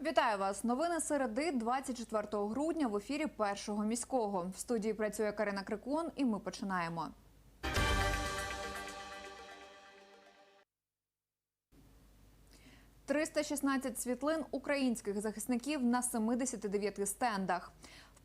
Вітаю вас! Новини середи 24 грудня в ефірі першого міського. В студії працює Карина Крикун, і ми починаємо. «316 світлин українських захисників на 79 стендах.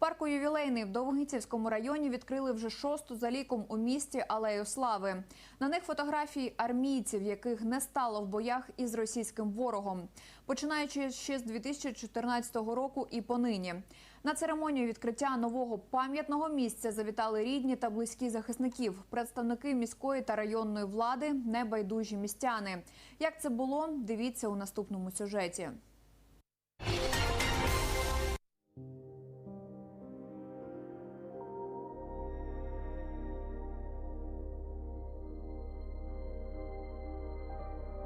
Парку ювілейний в Довгинцівському районі відкрили вже шосту за ліком у місті Алею Слави. На них фотографії армійців, яких не стало в боях із російським ворогом, починаючи ще з 2014 року і понині. На церемонію відкриття нового пам'ятного місця завітали рідні та близькі захисників, представники міської та районної влади, небайдужі містяни. Як це було, дивіться у наступному сюжеті.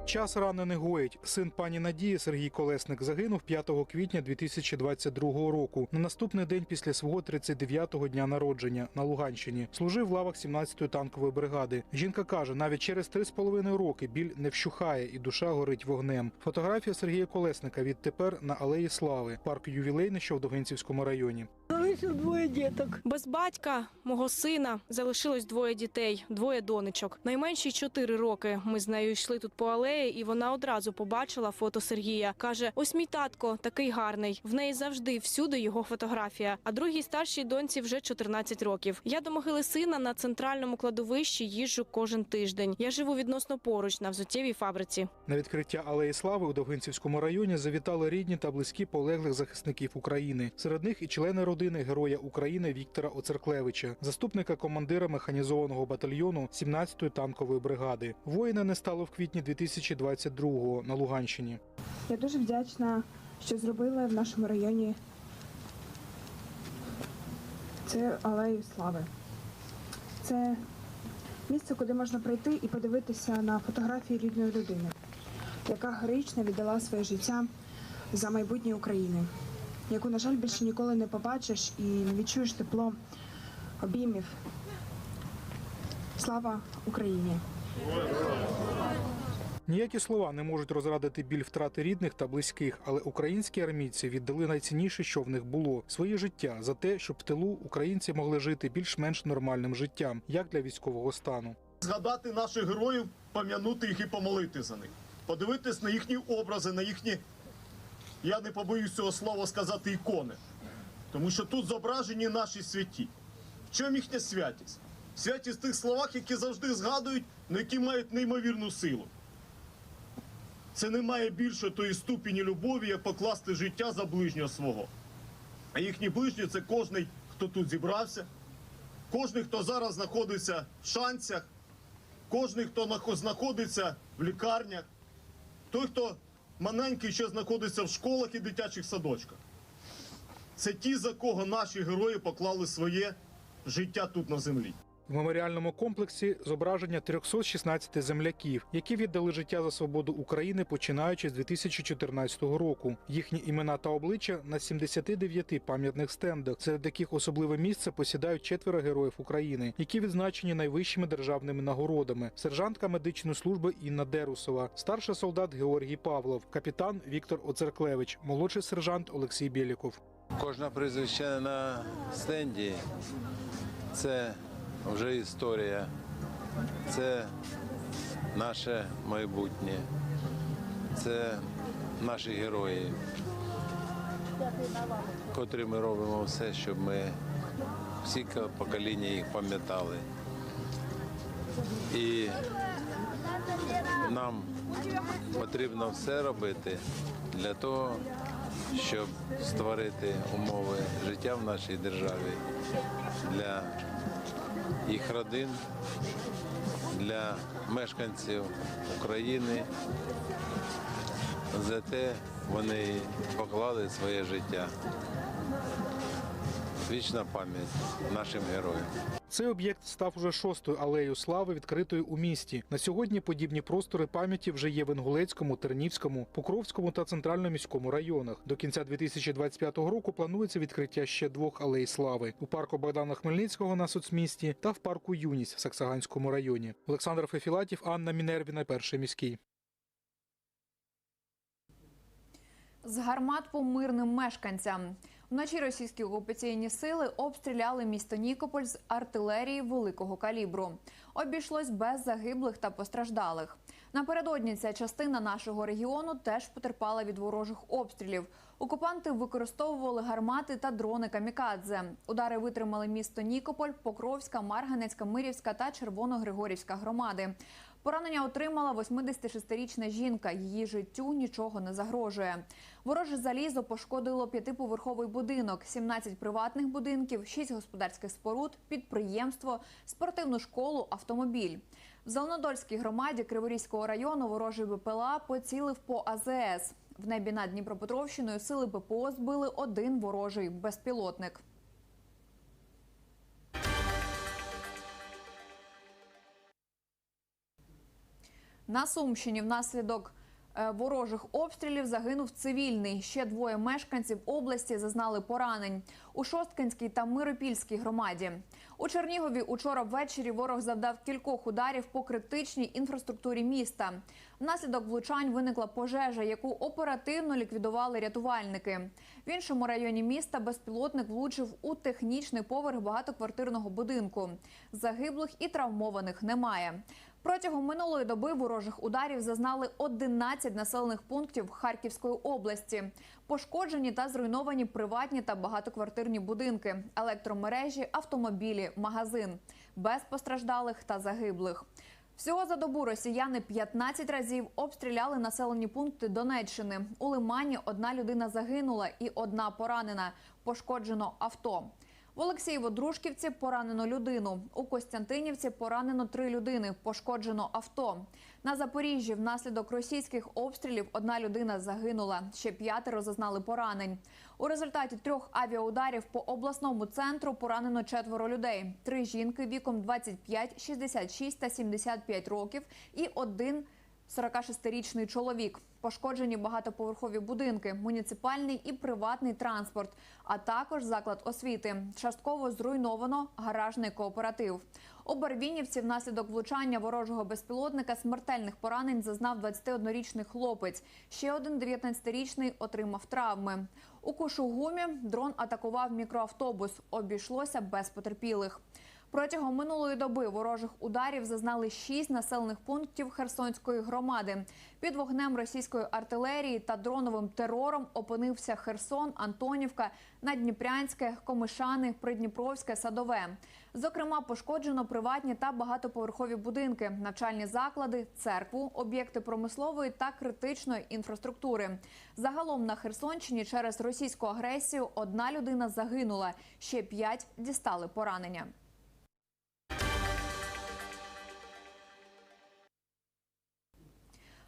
Час рано не гоїть. Син пані Надії Сергій Колесник загинув 5 квітня 2022 року. На наступний день після свого 39-го дня народження на Луганщині служив в лавах 17-ї танкової бригади. Жінка каже, навіть через 3,5 роки біль не вщухає і душа горить вогнем. Фотографія Сергія Колесника відтепер на алеї Слави, парк ювілейний, що в Довгинцівському районі. Залишив двоє діток. Без батька, мого сина, залишилось двоє дітей, двоє донечок. Найменшій чотири роки. Ми з нею йшли тут по алеї, і вона одразу побачила фото Сергія. Каже: ось мій татко, такий гарний. В неї завжди всюди його фотографія. А другій старшій доньці вже 14 років. Я до могили сина на центральному кладовищі їжджу кожен тиждень. Я живу відносно поруч на взуттєвій фабриці. На відкриття алеї Слави у Довгинцівському районі завітали рідні та близькі полеглих захисників України. Серед них і члени родини Героя України Віктора Оцерклевича, заступника командира механізованого батальйону 17-ї танкової бригади. Воїна не стало в квітні 2022-го на Луганщині. Я дуже вдячна, що зробили в нашому районі це алею слави. Це місце, куди можна прийти і подивитися на фотографії рідної людини, яка героїчно віддала своє життя за майбутнє України, яку, на жаль, більше ніколи не побачиш і не відчуєш тепло обіймів. Слава Україні! Ніякі слова не можуть розрадити біль втрати рідних та близьких, але українські армійці віддали найцінніше, що в них було своє життя за те, щоб в тилу українці могли жити більш-менш нормальним життям, як для військового стану. згадати наших героїв, пам'янути їх і помолити за них. Подивитись на їхні образи, на їхні, я не побоюсь цього слова сказати, ікони. Тому що тут зображені наші святі. В чому їхня святість? Святість в тих словах, які завжди згадують, але які мають неймовірну силу. Це немає більше тої ступені любові, як покласти життя за ближнього свого. А їхні ближні це кожний, хто тут зібрався, кожний, хто зараз знаходиться в шанцях, кожний, хто знаходиться в лікарнях, той, хто маленький ще знаходиться в школах і дитячих садочках. Це ті, за кого наші герої поклали своє життя тут на землі. В меморіальному комплексі зображення 316 земляків, які віддали життя за свободу України починаючи з 2014 року. Їхні імена та обличчя на 79 пам'ятних стендах, серед яких особливе місце посідають четверо героїв України, які відзначені найвищими державними нагородами: сержантка медичної служби Інна Дерусова, старший солдат Георгій Павлов, капітан Віктор Оцерклевич, молодший сержант Олексій Біліков. Кожна прізвище на стенді це вже історія, це наше майбутнє, це наші герої, котрі ми робимо все, щоб ми всі покоління їх пам'ятали. І нам потрібно все робити для того, щоб створити умови життя в нашій державі для їх родин, для мешканців України. За те вони поклали своє життя. Вічна пам'ять нашим героям. Цей об'єкт став уже шостою алеєю слави, відкритою у місті. На сьогодні подібні простори пам'яті вже є в Інгулецькому, Тернівському, Покровському та центральному міському районах. До кінця 2025 року планується відкриття ще двох алей слави у парку Богдана Хмельницького на соцмісті та в парку Юність в Саксаганському районі. Олександр Фефілатів, Анна Мінервіна, перший міський. З гармат по мирним мешканцям. Вночі російські окупаційні сили обстріляли місто Нікополь з артилерії великого калібру. Обійшлось без загиблих та постраждалих. Напередодні ця частина нашого регіону теж потерпала від ворожих обстрілів. Окупанти використовували гармати та дрони камікадзе. Удари витримали місто Нікополь, Покровська, Марганецька, Мирівська та Червоногригорівська громади. Поранення отримала 86-річна жінка. Її життю нічого не загрожує. Вороже залізо пошкодило п'ятиповерховий будинок, 17 приватних будинків, 6 господарських споруд, підприємство, спортивну школу, автомобіль. В Зеленодольській громаді Криворізького району ворожий БПЛА поцілив по АЗС. В небі над Дніпропетровщиною сили ППО збили один ворожий безпілотник. На Сумщині внаслідок е, ворожих обстрілів загинув цивільний. Ще двоє мешканців області зазнали поранень у Шосткинській та Миропільській громаді. У Чернігові учора ввечері ворог завдав кількох ударів по критичній інфраструктурі міста. Внаслідок влучань виникла пожежа, яку оперативно ліквідували рятувальники. В іншому районі міста безпілотник влучив у технічний поверх багатоквартирного будинку. Загиблих і травмованих немає. Протягом минулої доби ворожих ударів зазнали 11 населених пунктів Харківської області. Пошкоджені та зруйновані приватні та багатоквартирні будинки, електромережі, автомобілі, магазин. Без постраждалих та загиблих. Всього за добу росіяни 15 разів обстріляли населені пункти Донеччини. У Лимані одна людина загинула і одна поранена. Пошкоджено авто. В Олексієво-Дружківці поранено людину. У Костянтинівці поранено три людини. Пошкоджено авто. На Запоріжжі внаслідок російських обстрілів одна людина загинула. Ще п'ятеро зазнали поранень. У результаті трьох авіаударів по обласному центру поранено четверо людей: три жінки віком 25, 66 та 75 років і один 46-річний чоловік. Пошкоджені багатоповерхові будинки, муніципальний і приватний транспорт, а також заклад освіти. Частково зруйновано гаражний кооператив. У Барвінівці внаслідок влучання ворожого безпілотника смертельних поранень зазнав 21-річний хлопець. Ще один 19-річний отримав травми. У Кушугумі дрон атакував мікроавтобус. Обійшлося без потерпілих. Протягом минулої доби ворожих ударів зазнали шість населених пунктів Херсонської громади. Під вогнем російської артилерії та дроновим терором опинився Херсон, Антонівка, Надніпрянське, Комишани, Придніпровське, Садове. Зокрема, пошкоджено приватні та багатоповерхові будинки, навчальні заклади, церкву, об'єкти промислової та критичної інфраструктури. Загалом на Херсонщині через російську агресію одна людина загинула, ще п'ять дістали поранення.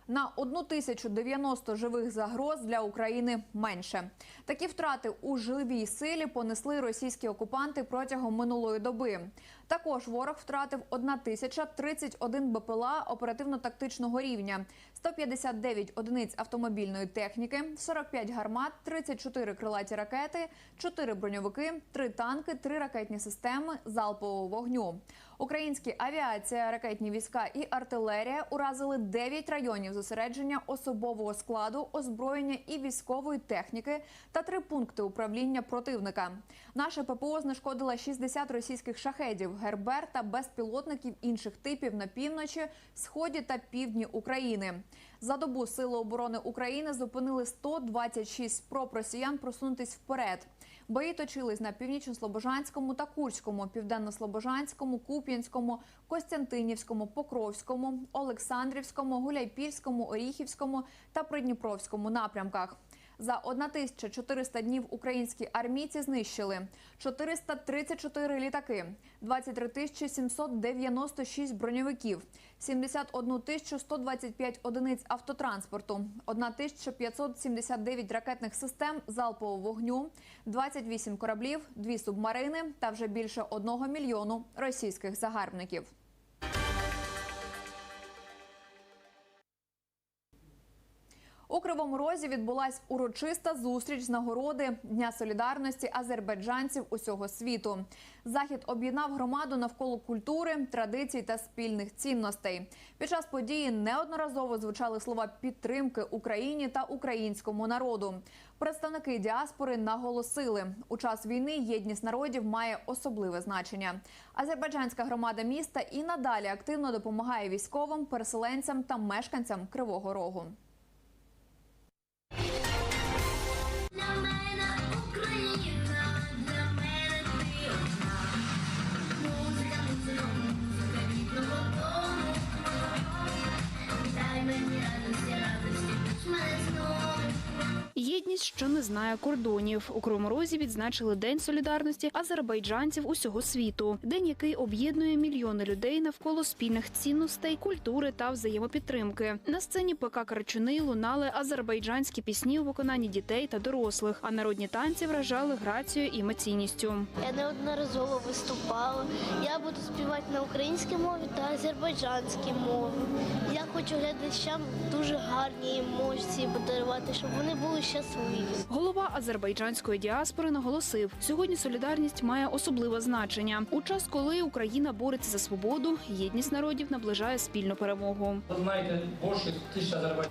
На 1090 живих загроз для України менше. Такі втрати у живій силі понесли російські окупанти протягом минулої доби. Також ворог втратив 1031 БПЛА оперативно-тактичного рівня, 159 одиниць автомобільної техніки, 45 гармат, 34 крилаті ракети, 4 броньовики, 3 танки, 3 ракетні системи залпового вогню. Українські авіація, ракетні війська і артилерія уразили 9 районів зосередження особового складу, озброєння і військової техніки та три пункти управління противника. Наше ППО знешкодило 60 російських шахедів, гербер та безпілотників інших типів на півночі, сході та півдні України. За добу Сили оборони України зупинили 126 спроб росіян просунутись вперед. Бої точились на північно-слобожанському та Курському, південно-слобожанському, Куп'янському, Костянтинівському, Покровському, Олександрівському, Гуляйпільському, Оріхівському та Придніпровському напрямках. За 1400 днів українські армійці знищили 434 літаки, 23 796 броньовиків, 71 125 одиниць автотранспорту, 1579 ракетних систем залпового вогню, 28 кораблів, 2 субмарини та вже більше 1 мільйону російських загарбників. У Кривому Розі відбулась урочиста зустріч з нагороди Дня солідарності азербайджанців усього світу. Захід об'єднав громаду навколо культури, традицій та спільних цінностей. Під час події неодноразово звучали слова підтримки Україні та українському народу. Представники діаспори наголосили, у час війни єдність народів має особливе значення. Азербайджанська громада міста і надалі активно допомагає військовим, переселенцям та мешканцям Кривого Рогу. Єдність, що не знає кордонів. У Кривому Розі відзначили День солідарності азербайджанців усього світу. День, який об'єднує мільйони людей навколо спільних цінностей, культури та взаємопідтримки. На сцені ПК Карачуни лунали азербайджанські пісні у виконанні дітей та дорослих, а народні танці вражали грацією і емоційністю. Я неодноразово виступала. Я буду співати на українській мові та азербайджанській мові. Я хочу глядачам дуже гарні емоції подарувати, щоб вони були щасливі. Голова азербайджанської діаспори наголосив, сьогодні солідарність має особливе значення. У час, коли Україна бореться за свободу, єдність народів наближає спільну перемогу.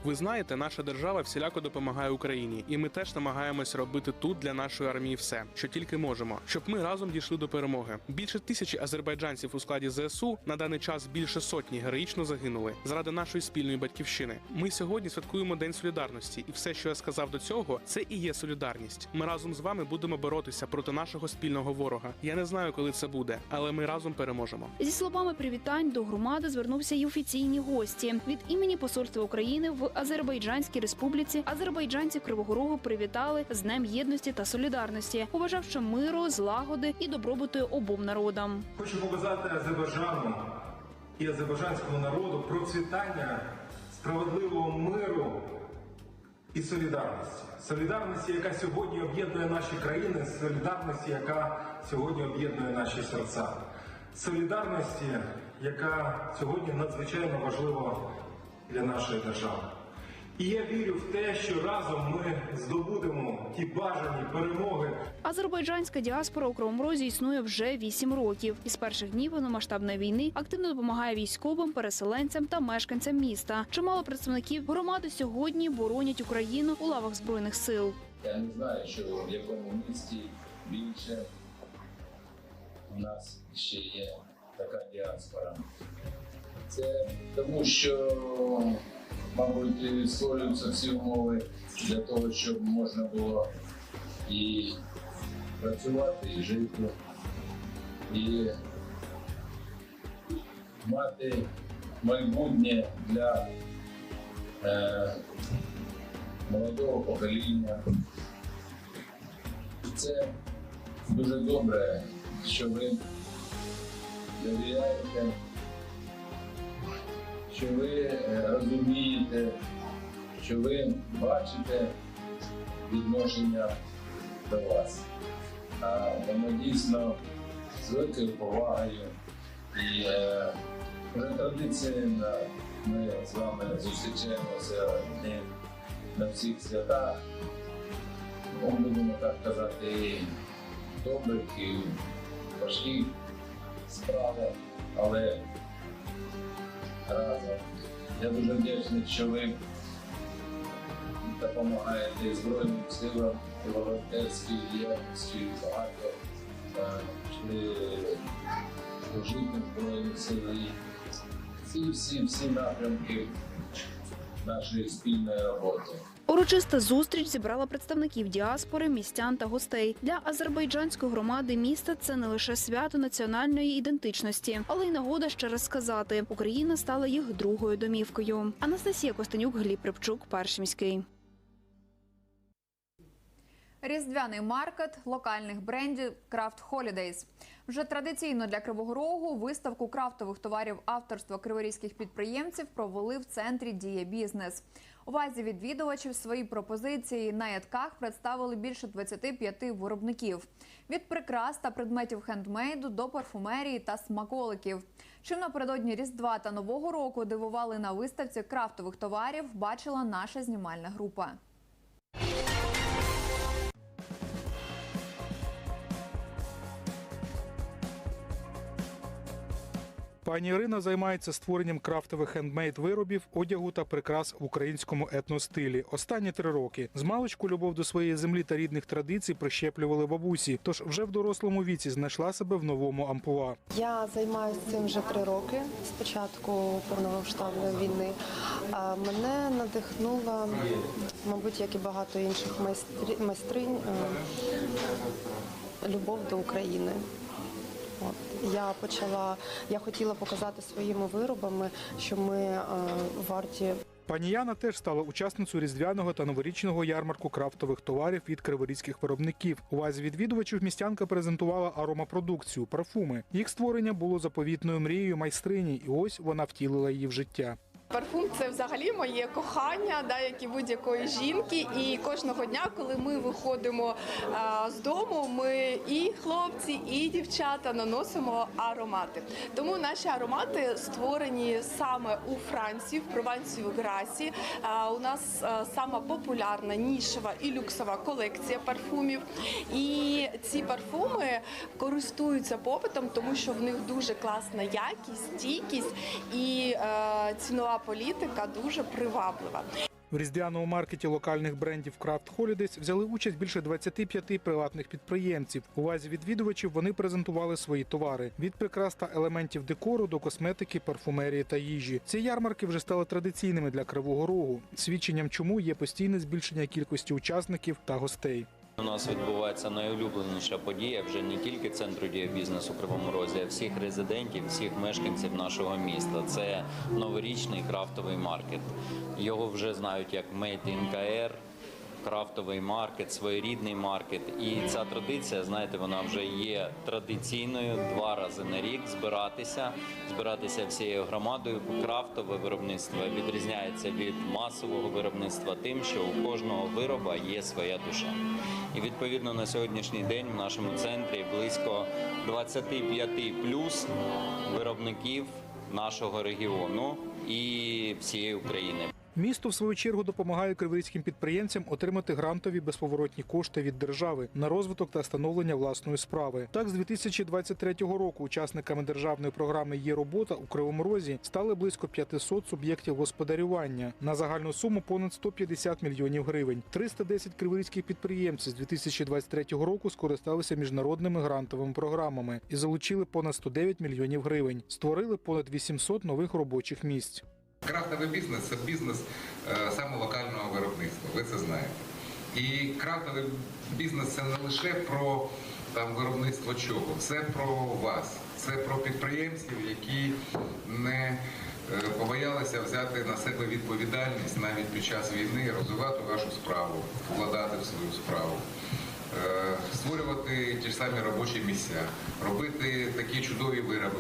Ви знаєте, наша держава всіляко допомагає Україні, і ми теж намагаємось робити тут для нашої армії все, що тільки можемо, щоб ми разом дійшли до перемоги. Більше тисячі азербайджанців у складі ЗСУ на даний час більше сотні героїчно загинули заради нашої спільної батьківщини. Ми сьогодні святкуємо День солідарності, і все, що я сказав до цього, це і є солідарність. Ми разом з вами будемо боротися проти нашого спільного ворога. Я не знаю, коли це буде, але ми разом переможемо. Зі словами привітань до громади звернувся й офіційні гості. Від імені посольства України в Азербайджанській республіці азербайджанці Кривого Рогу привітали з Днем єдності та солідарності, побажавши миру, злагоди і добробуту обом народам. Хочу побажати Азербайджану і азербайджанському народу процвітання справедливого миру і солідарності. Солідарності, яка сьогодні об'єднує наші країни, солідарності, яка сьогодні об'єднує наші серця. Солідарності, яка сьогодні надзвичайно важлива для нашої держави. І я вірю в те, що разом ми здобудемо ті бажані перемоги, Азербайджанська діаспора у Кривому Розі існує вже вісім років. Із перших днів повномасштабної війни активно допомагає військовим, переселенцям та мешканцям міста. Чимало представників громади сьогодні боронять Україну у лавах збройних сил. Я не знаю, що в якому місті більше у нас ще є така діаспора. Це тому, що, мабуть, створюються всі умови для того, щоб можна було і працювати, і жити, і мати майбутнє для е, молодого покоління. Це дуже добре, що ви довіряєте, що ви е, розумієте, що ви бачите відношення до вас. Воно дійсно з великою повагою і е, вже традиційно ми з вами зустрічаємося на всіх святах. Ну, будемо так казати, і добрих і важких справах, але разом. Я дуже вдячний, що ви допомагаєте Збройним силам, волонтерській діяльності, багато е, служити Збройних сил і всі, всі напрямки нашої спільної роботи. Урочиста зустріч зібрала представників діаспори, містян та гостей. Для азербайджанської громади міста це не лише свято національної ідентичності, але й нагода ще раз сказати: Україна стала їх другою домівкою. Анастасія Костенюк, Гліб Рибчук, перший міський. Різдвяний маркет локальних брендів Craft Holidays. Вже традиційно для Кривого Рогу виставку крафтових товарів авторства криворізьких підприємців провели в центрі Дія Бізнес. Увазі відвідувачів свої пропозиції на ядках представили більше 25 виробників від прикрас та предметів хендмейду до парфумерії та смаколиків. Чим напередодні Різдва та Нового року дивували на виставці крафтових товарів, бачила наша знімальна група. Пані Ірина займається створенням крафтових хендмейд виробів, одягу та прикрас в українському етностилі. Останні три роки з маличку любов до своєї землі та рідних традицій прищеплювали бабусі. Тож вже в дорослому віці знайшла себе в новому амплуа. Я займаюся цим вже три роки з початку повномасштабної війни. А Мене надихнула, мабуть, як і багато інших майстрі- майстринь, е, любов до України. От. Я почала, я хотіла показати своїми виробами, що ми е, варті Пані Яна теж стала учасницею різдвяного та новорічного ярмарку крафтових товарів від криворізьких виробників. У вазі відвідувачів містянка презентувала аромапродукцію, парфуми. Їх створення було заповітною мрією майстрині, і ось вона втілила її в життя. Парфум це взагалі моє кохання, да, як і будь-якої жінки. І кожного дня, коли ми виходимо а, з дому, ми і хлопці, і дівчата наносимо аромати. Тому наші аромати створені саме у Франції, в Провансії в Грасі. А, у нас а, сама популярна нішева і люксова колекція парфумів. І ці парфуми користуються попитом, тому що в них дуже класна якість, стійкість і е, цінова політика дуже приваблива. В різдвяному маркеті локальних брендів Craft Holidays взяли участь більше 25 приватних підприємців. У вазі відвідувачів вони презентували свої товари від прикрас та елементів декору до косметики, парфумерії та їжі. Ці ярмарки вже стали традиційними для Кривого Рогу. Свідченням чому є постійне збільшення кількості учасників та гостей. У нас відбувається найулюбленіша подія вже не тільки центру дія бізнесу Кривому Розі, а всіх резидентів, всіх мешканців нашого міста. Це новорічний крафтовий маркет. Його вже знають як Made in KR, крафтовий маркет, своєрідний маркет. І ця традиція, знаєте, вона вже є традиційною два рази на рік збиратися, збиратися всією громадою. Крафтове виробництво відрізняється від масового виробництва тим, що у кожного вироба є своя душа. І відповідно на сьогоднішній день в нашому центрі близько 25 плюс виробників нашого регіону і всієї України. Місто в свою чергу допомагає криворізьким підприємцям отримати грантові безповоротні кошти від держави на розвиток та становлення власної справи. Так, з 2023 року учасниками державної програми є робота у Кривому Розі стали близько 500 суб'єктів господарювання на загальну суму понад 150 мільйонів гривень. 310 криворізьких підприємців з 2023 року скористалися міжнародними грантовими програмами і залучили понад 109 мільйонів гривень. Створили понад 800 нових робочих місць. Крафтовий бізнес це бізнес е, саме локального виробництва, ви це знаєте. І крафтовий бізнес це не лише про там виробництво чого, це про вас, це про підприємців, які не е, побоялися взяти на себе відповідальність навіть під час війни, розвивати вашу справу, вкладати в свою справу. е, Створювати ті ж самі робочі місця, робити такі чудові вироби.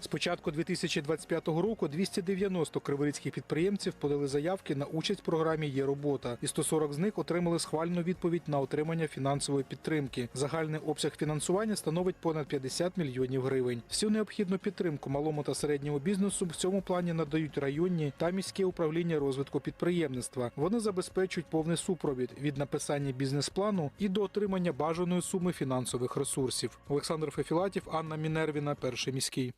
З початку 2025 року 290 криворізьких підприємців подали заявки на участь в програмі Є робота, і 140 з них отримали схвальну відповідь на отримання фінансової підтримки. Загальний обсяг фінансування становить понад 50 мільйонів гривень. Всю необхідну підтримку малому та середньому бізнесу в цьому плані надають районні та міське управління розвитку підприємництва. Вони забезпечують повний супровід від написання бізнес-плану і до отримання бажаної суми фінансових ресурсів. Олександр Фефілатів, Анна Мінервіна, перший міський.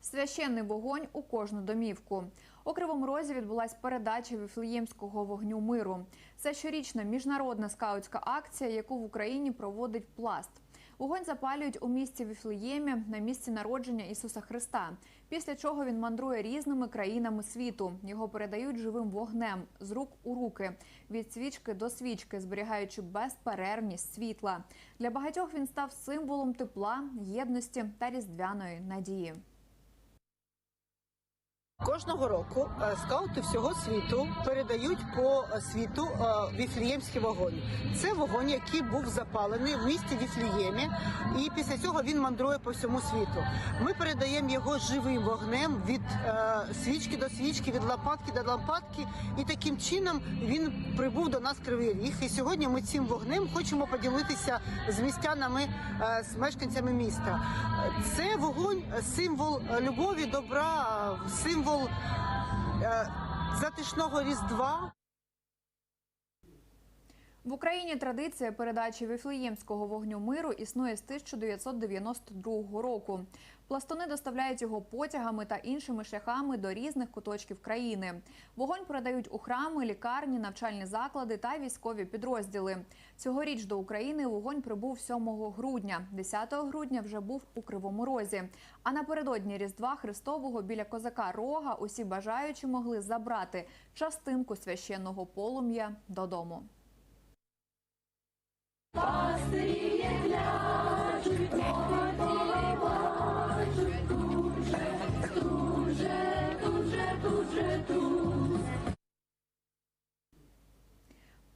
Священний вогонь у кожну домівку. У Кривому Розі відбулась передача Віфлеємського вогню миру. Це щорічна міжнародна скаутська акція, яку в Україні проводить пласт. Вогонь запалюють у місті Віфлеємі на місці народження Ісуса Христа. Після чого він мандрує різними країнами світу. Його передають живим вогнем з рук у руки, від свічки до свічки, зберігаючи безперервність світла. Для багатьох він став символом тепла, єдності та різдвяної надії. Кожного року е, скаути всього світу передають по світу е, віфліємський вогонь. Це вогонь, який був запалений в місті Віфліємі, і після цього він мандрує по всьому світу. Ми передаємо його живим вогнем від е, свічки до свічки, від лампадки до лампадки, і таким чином він прибув до нас кривий ріг. І сьогодні ми цим вогнем хочемо поділитися з містянами, з мешканцями міста. Це вогонь символ любові, добра, е, символ е, затишного різдва. В Україні традиція передачі віфлеємського вогню миру існує з 1992 року. Пластуни доставляють його потягами та іншими шляхами до різних куточків країни. Вогонь передають у храми, лікарні, навчальні заклади та військові підрозділи. Цьогоріч до України вогонь прибув 7 грудня. 10 грудня вже був у Кривому Розі. А напередодні Різдва Христового біля козака Рога усі бажаючі могли забрати частинку священного полум'я додому.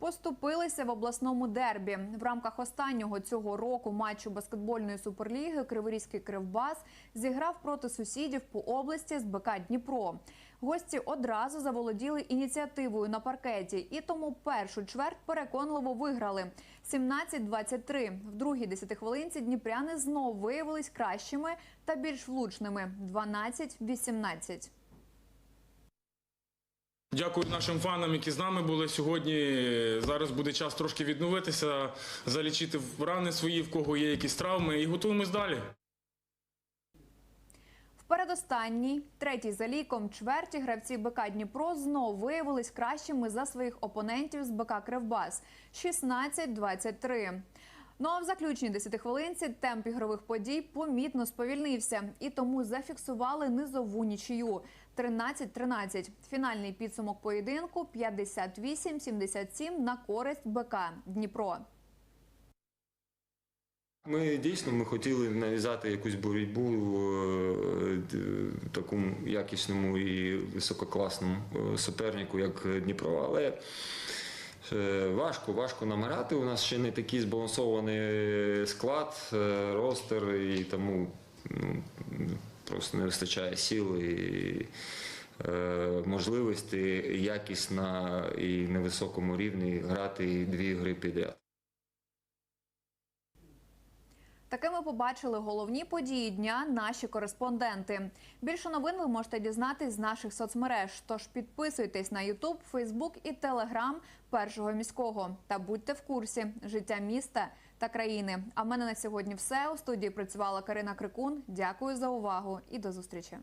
Поступилися в обласному дербі. В рамках останнього цього року матчу баскетбольної суперліги Криворізький Кривбас зіграв проти сусідів по області з БК Дніпро. Гості одразу заволоділи ініціативою на паркеті і тому першу чверть переконливо виграли 17-23. В другій десятихвилинці дніпряни знов виявились кращими та більш влучними 12-18. Дякую нашим фанам, які з нами були сьогодні. Зараз буде час трошки відновитися, залічити рани свої, в кого є якісь травми, і готуємось далі. Передостанній, третій за ліком чверті гравці БК Дніпро знов виявились кращими за своїх опонентів з БК Кривбас 16-23. Ну а в заключній десятихвилинці темп ігрових подій помітно сповільнився і тому зафіксували низову нічию 13-13. Фінальний підсумок поєдинку 58-77 на користь БК Дніпро. Ми дійсно ми хотіли нав'язати якусь боротьбу е, такому якісному і висококласному е, супернику, як Дніпро, але е, важко, важко намирати. У нас ще не такий збалансований склад, ростер, і тому ну, просто не вистачає сил і можливості якісно і на високому рівні грати дві гри підряд. Такими побачили головні події дня наші кореспонденти. Більше новин ви можете дізнатись з наших соцмереж. Тож підписуйтесь на Ютуб, Фейсбук і Телеграм першого міського та будьте в курсі життя міста та країни. А в мене на сьогодні все у студії працювала Карина Крикун. Дякую за увагу і до зустрічі.